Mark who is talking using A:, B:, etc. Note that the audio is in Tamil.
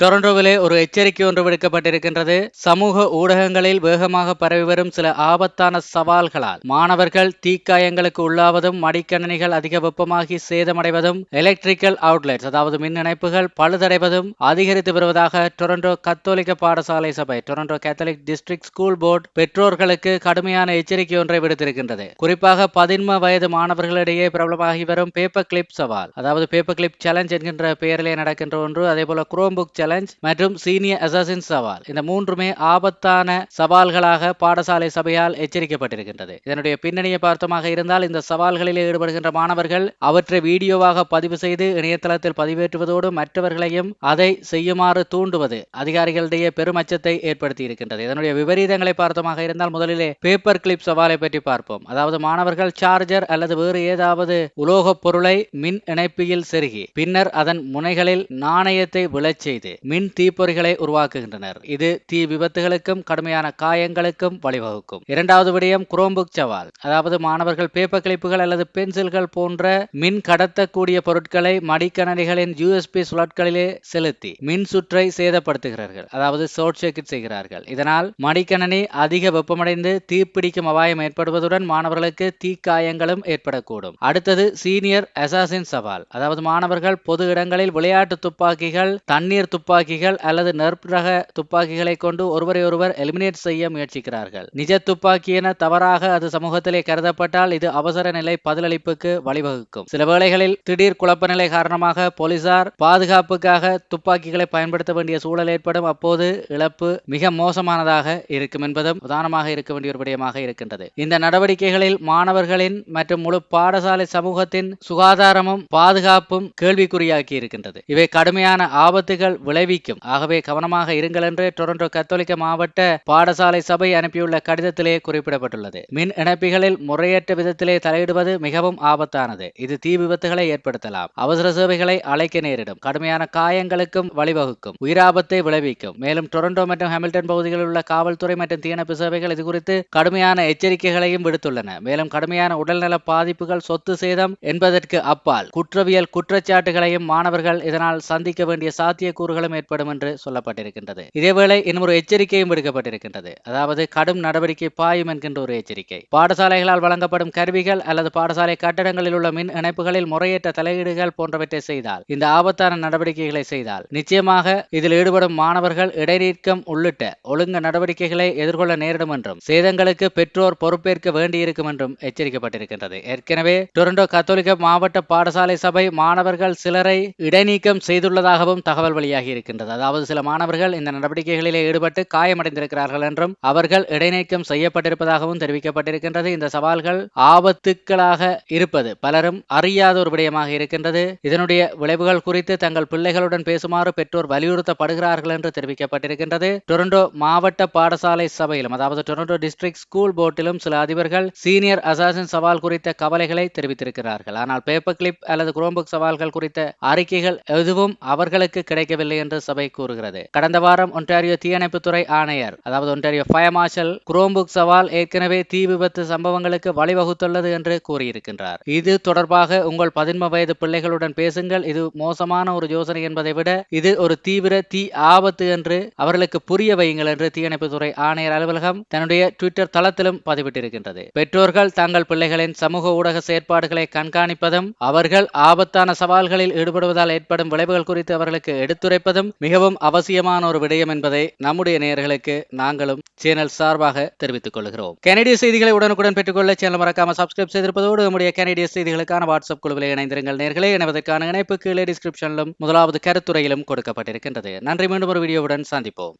A: டொரண்டோவிலே ஒரு எச்சரிக்கை ஒன்று விடுக்கப்பட்டிருக்கின்றது. சமூக ஊடகங்களில் வேகமாக பரவி வரும் சில ஆபத்தான சவால்களால் மாணவர்கள் தீக்காயங்களுக்கு உள்ளாவதும் மடிக்கணினிகள் அதிக வெப்பமாகி சேதமடைவதும் எலக்ட்ரிக்கல் அவுட்லெட்ஸ் அதாவது மின் இணைப்புகள் பழுதடைவதும் அதிகரித்து வருவதாக டொரண்டோ கத்தோலிக்க பாடசாலை சபை Toronto Catholic district school board பெற்றோர்களுக்கு கடுமையான எச்சரிக்கை ஒன்றை விடுத்திருக்கின்றது. குறிப்பாக பதின்ம வயது மாணவர்களிடையே பிரபலமாகி வரும் பேப்பர் கிளிப் சவால் அதாவது பேப்பர் கிளிப் சேலஞ்ச் என்கின்ற பெயரிலே நடக்கின்ற ஒன்று அதே போல குரோம் புக் சேலஞ்ச் மற்றும் சீனியர் அசாசின் சவால். இந்த மூன்றுமே ஆபத்தான சவால்களாக பாடசாலை சபையால் எச்சரிக்கப்பட்டிருக்கின்றது. இதனுடைய பின்னணியை பார்த்தமாக இருந்தால் இந்த சவால்களில் ஈடுபடுகின்ற மாணவர்கள் அவற்றை வீடியோவாக பதிவு செய்து இணையதளத்தில் பதிவேற்றுவதோடு மற்றவர்களையும் அதை செய்யுமாறு தூண்டுவது அதிகாரிகளிடையே பெரும் அச்சத்தை ஏற்படுத்தி இருக்கின்றது இதனுடைய விபரீதங்களை பார்த்தமாக இருந்தால் முதலிலே பேப்பர் கிளிப் சவாலை பற்றி பார்ப்போம். அதாவது மாணவர்கள் சார்ஜர் அல்லது வேறு ஏதாவது உலோகப் பொருளை மின் இணைப்பியில் செருகி பின்னர் அதன் முனைகளில் நாணயத்தை விழச் செய்து மின் தீப்பொறிகளை உருவாக்குகின்றனர். இது தீ விபத்துகளுக்கும் கடுமையான காயங்களுக்கும் வழிவகுக்கும். இரண்டாவது விடயம் குரோம்புக் சவால். அதாவது மாணவர்கள் பேப்பர் கிளிப்புகள் அல்லது பென்சில்கள் போன்ற மின் கடத்தக்கூடிய பொருட்களை மடிக்கணனிகளின் யூஎஸ்பி சுழற்களிலே செலுத்தி மின் சுற்றை சேதப்படுத்துகிறார்கள். அதாவது ஷார்ட் சர்க்கிட் செய்கிறார்கள். இதனால் மடிக்கணனி அதிக வெப்பமடைந்து தீப்பிடிக்கும் அபாயம் ஏற்படுவதுடன் மாணவர்களுக்கு தீக்காயங்களும் ஏற்படக்கூடும். அடுத்தது சீனியர் அசாசின் சவால். அதாவது மாணவர்கள் பொது இடங்களில் விளையாட்டு துப்பாக்கிகள் தண்ணீர் துப்பாக்கிகள் அல்லது நெருப்புரக துப்பாக்கிகளை கொண்டு ஒருவரை ஒருவர் எலிமினேட் செய்ய முயற்சிக்கிறார்கள். நிஜ துப்பாக்கி என தவறாக அது சமூகத்திலே கருதப்பட்டால் இது அவசர நிலை பதிலளிப்புக்கு வழிவகுக்கும். சில வேளைகளில் திடீர் குழப்ப நிலை காரணமாக போலீசார் பாதுகாப்புக்காக துப்பாக்கிகளை பயன்படுத்த வேண்டிய சூழல் ஏற்படும். அப்போது இழப்பு மிக மோசமானதாக இருக்கும் என்பதும் உதாரணமாக இருக்க வேண்டிய ஒரு விடயமாக இருக்கின்றது. இந்த நடவடிக்கைகளில் மாணவர்களின் மற்றும் முழு பாடசாலை சமூகத்தின் சுகாதாரமும் பாதுகாப்பும் கேள்விக்குறியாக்கி இருக்கின்றது. இவை கடுமையான ஆபத்துகள் விளைவிக்கும். ஆகவே கவனமாக இருங்கள் என்று டொரண்டோ கத்தோலிக்க மாவட்ட பாடசாலை சபை அனுப்பியுள்ள கடிதத்திலே குறிப்பிடப்பட்டுள்ளது. மின் இணைப்பிகளில் முறையற்ற விதத்திலே தலையிடுவது மிகவும் ஆபத்தானது. இது தீ விபத்துகளை ஏற்படுத்தலாம். அவசர சேவைகளை அழைக்க நேரிடும். கடுமையான காயங்களுக்கும் வழிவகுக்கும். உயிராபத்தை விளைவிக்கும். மேலும் டொரண்டோ மற்றும் ஹாமில்டன் பகுதிகளில் உள்ள காவல்துறை மற்றும் தீயணைப்பு சேவைகள் இது குறித்து கடுமையான எச்சரிக்கைகளையும் விடுத்துள்ளன. மேலும் கடுமையான உடல்நல பாதிப்புகள் சொத்து சேதம் என்பதற்கு அப்பால் குற்றவியல் குற்றச்சாட்டுகளையும் மாணவர்கள் இதனால் சந்திக்க வேண்டிய சாத்தியக்கூறுகள் விளைவுகளும் ஏற்படும் என்று சொல்லப்பட்டிருக்கின்றது. இதேவேளை இன்னும் ஒரு எச்சரிக்கையும் விடுக்கப்பட்டிருக்கின்றது. அதாவது கடும் நடவடிக்கை பாயும் என்கின்ற ஒரு எச்சரிக்கை. பாடசாலைகளால் வழங்கப்படும் கருவிகள் அல்லது பாடசாலை கட்டடங்களில் உள்ள மின் இணைப்புகளில் முறையற்ற தலையீடுகள் போன்றவற்றை செய்தால் இந்த ஆபத்தான நடவடிக்கைகளை செய்தால் நிச்சயமாக இதில் ஈடுபடும் மாணவர்கள் இடைநீக்கம் உள்ளிட்ட ஒழுங்கு நடவடிக்கைகளை எதிர்கொள்ள நேரிடும் என்றும் சேதங்களுக்கு பெற்றோர் பொறுப்பேற்க வேண்டியிருக்கும் என்றும் எச்சரிக்கப்பட்டிருக்கின்றது. ஏற்கனவே டொரண்டோ கத்தோலிக்க மாவட்ட பாடசாலை சபை மாணவர்கள் சிலரை இடைநீக்கம் செய்துள்ளதாகவும் தகவல் வெளியாகி இருக்கின்றது அதாவது சில மாணவர்கள் இந்த நடவடிக்கைகளிலே ஈடுபட்டு காயமடைந்திருக்கிறார்கள் என்றும் அவர்கள் இடைநீக்கம் செய்யப்பட்டிருப்பதாகவும் தெரிவிக்கப்பட்டிருக்கின்றது. இந்த சவால்கள் ஆபத்துக்களாக இருப்பது பலரும் அறியாத ஒரு விடயமாக இருக்கின்றது. இதனுடைய விளைவுகள் குறித்து தங்கள் பிள்ளைகளுடன் பேசுமாறு பெற்றோர் வலியுறுத்தப்படுகிறார்கள் என்று தெரிவிக்கப்பட்டிருக்கின்றது. டொரண்டோ மாவட்ட பாடசாலை சபையிலும் அதாவது டொரண்டோ டிஸ்ட்ரிக்ட் ஸ்கூல் போர்ட்டிலும் சில அதிபர்கள் சீனியர் அசாசின் சவால் குறித்த கவலைகளை தெரிவித்திருக்கிறார்கள். ஆனால் பேப்பர் கிளிப் அல்லது குரோம்புக் சவால்கள் குறித்த அறிக்கைகள் எதுவும் அவர்களுக்கு கிடைக்கவில்லை என்று சபை கூறுகிறது. கடந்த வாரம் ஒன்டாரியோ தீயணைப்புத்துறை ஆணையர் அதாவது ஒன்டாரியோ ஃபயர் மார்ஷல் குரோம்புக் சவால் ஏற்கனவே தீ விபத்து சம்பவங்களுக்கு வழிவகுத்துள்ளது என்று கூறியிருக்கின்றார். இது தொடர்பாக உங்கள் பதின்ம வயது பிள்ளைகளுடன் பேசுங்கள். இது மோசமான ஒரு யோசனை என்பதை விட இது ஒரு தீவிர தீ ஆபத்து என்று அவர்களுக்கு புரிய வையுங்கள் என்று தீயணைப்புத்துறை ஆணையர் அலுவலகம் தன்னுடைய ட்விட்டர் தளத்திலும் பதிவிட்டிருக்கின்றது. பெற்றோர்கள் தங்கள் பிள்ளைகளின் சமூக ஊடக செயற்பாடுகளை கண்காணிப்பதும் அவர்கள் ஆபத்தான சவால்களில் ஈடுபடுவதால் ஏற்படும் விளைவுகள் குறித்து அவர்களுக்கு எடுத்துரைப்பதும் மிகவும் அவசியமான ஒரு விடயம் என்பதை நம்முடைய நேயர்களுக்கு நாங்களும் சேனல் சார்பாக தெரிவித்துக் கொள்கிறோம். கனடிய செய்திகளை உடனுக்குடன் பெற்றுக்கொள்ள சேனல் மறக்காம சப்ஸ்கிரைப் செய்திருப்பதோடு நம்முடைய கனடிய செய்திகளுக்கான வாட்ஸ்அப் குழுவில் இணைந்திருங்கள் நேர்களே. இணைவதற்கான இணைப்பு கீழே டிஸ்கிரிப்ஷனிலும் முதலாவது கருத்துறையிலும் கொடுக்கப்பட்டிருக்கின்றது. நன்றி. மீண்டும் ஒரு வீடியோவுடன் சந்திப்போம்.